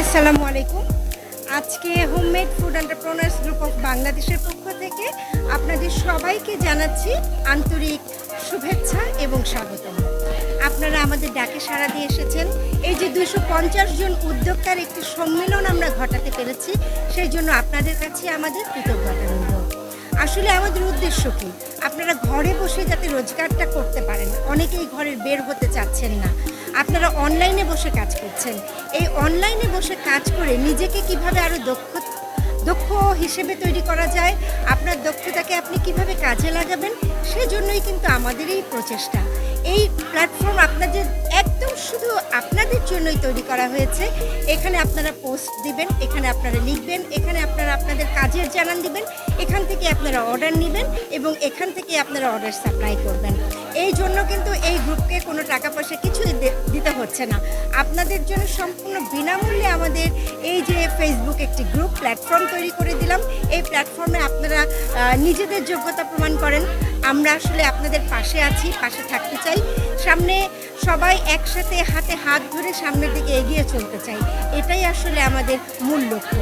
আসসালামু আলাইকুম। আজকে homemade food entrepreneurs group of বাংলাদেশের পক্ষ থেকে আপনাদের সবাইকে জানাচ্ছি আন্তরিক শুভেচ্ছা এবং স্বাগতম। আপনারা আমাদের ডাকে সাড়া দিয়ে এসেছেন। এই যে দুশো পঞ্চাশ জন উদ্যোক্তার একটি সম্মেলন আমরা ঘটাতে পেরেছি, সেই জন্য আপনাদের কাছে আমাদের কৃতজ্ঞতা রইল। আসলে আমাদের উদ্দেশ্য কী? আপনারা ঘরে বসে যাতে রোজগারটা করতে পারেন, অনেকেই ঘরের বের হতে চাচ্ছেন না। আপনারা অনলাইনে বসে কাজ করছেন। এই অনলাইনে বসে কাজ করে নিজেকে কীভাবে আরও দক্ষ দক্ষ হিসেবে তৈরি করা যায়, আপনার দক্ষতাকে আপনি কীভাবে কাজে লাগাবেন, সেজন্যই কিন্তু আমাদের এই প্রচেষ্টা। এই প্ল্যাটফর্ম আপনাদের একদম শুধু আপনাদের জন্যই তৈরি করা হয়েছে। এখানে আপনারা পোস্ট দিবেন, এখানে আপনারা লিখবেন, এখানে জানান দিবেন, এখান থেকে আপনারা অর্ডার নেবেন এবং এখান থেকে আপনারা অর্ডার সাপ্লাই করবেন। এই জন্য কিন্তু এই গ্রুপকে কোনো টাকা পয়সা কিছুই দিতে হচ্ছে না। আপনাদের জন্য সম্পূর্ণ বিনামূল্যে আমাদের এই যে ফেসবুক একটি গ্রুপ প্ল্যাটফর্ম তৈরি করে দিলাম। এই প্ল্যাটফর্মে আপনারা নিজেদের যোগ্যতা প্রমাণ করেন। আমরা আসলে আপনাদের পাশে আছি, পাশে থাকতে চাই। সামনে সবাই একসাথে হাতে হাত ধরে সামনের দিকে এগিয়ে চলতে চাই। এটাই আসলে আমাদের মূল লক্ষ্য।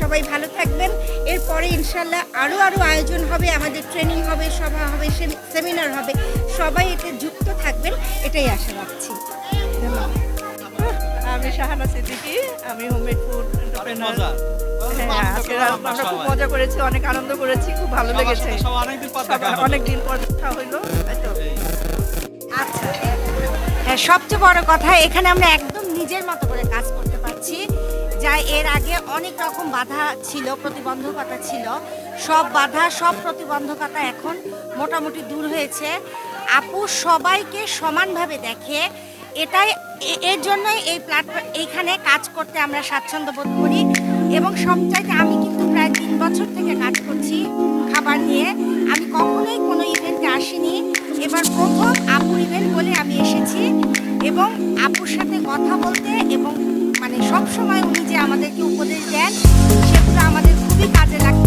সবাই ভালো থাকবেন। এরপরে ইনশাল্লাহ আরও আরও আয়োজন হবে আমাদের ট্রেনিং হবে সভা হবে সেমিনার হবে। সবাই এতে যুক্ত থাকবেন এটাই আশা রাখছি। আমি শাহানা সিদ্দিকি আমি হোমমেড ফুড হ্যাঁ আমরা খুব মজা করেছি অনেক আনন্দ করেছি খুব ভালো লেগেছে। অনেকদিন পর দেখা অনেক দিন পর হইল তাই তো? আচ্ছা। হ্যাঁ সবচেয়ে বড় কথা এখানে আমরা একদম নিজের মতো করে কাজ করতে পারছি। যা এর আগে অনেক রকম বাধা ছিল, প্রতিবন্ধকতা ছিল। সব বাধা, সব প্রতিবন্ধকতা এখন মোটামুটি দূর হয়েছে। আপু সবাইকে সমানভাবে দেখে, এটাই এর জন্যই এই প্ল্যাটফর্ম এইখানে কাজ করতে আমরা স্বাচ্ছন্দ্য বোধ করি। এবং সবচাইতে আমি কিন্তু প্রায় তিন বছর থেকে কাজ করছি খাবার নিয়ে। আমি কখনোই কোনো ইভেন্টে আসিনি। এবার প্রথম আপু ইভেন্ট বলে আমি এসেছি। এবং আপুর সাথে কথা বলতে এবং মানে সব সময় উনি যে আমাদেরকে উপদেশ দেন সেগুলো আমাদের খুবই কাজে লাগছে।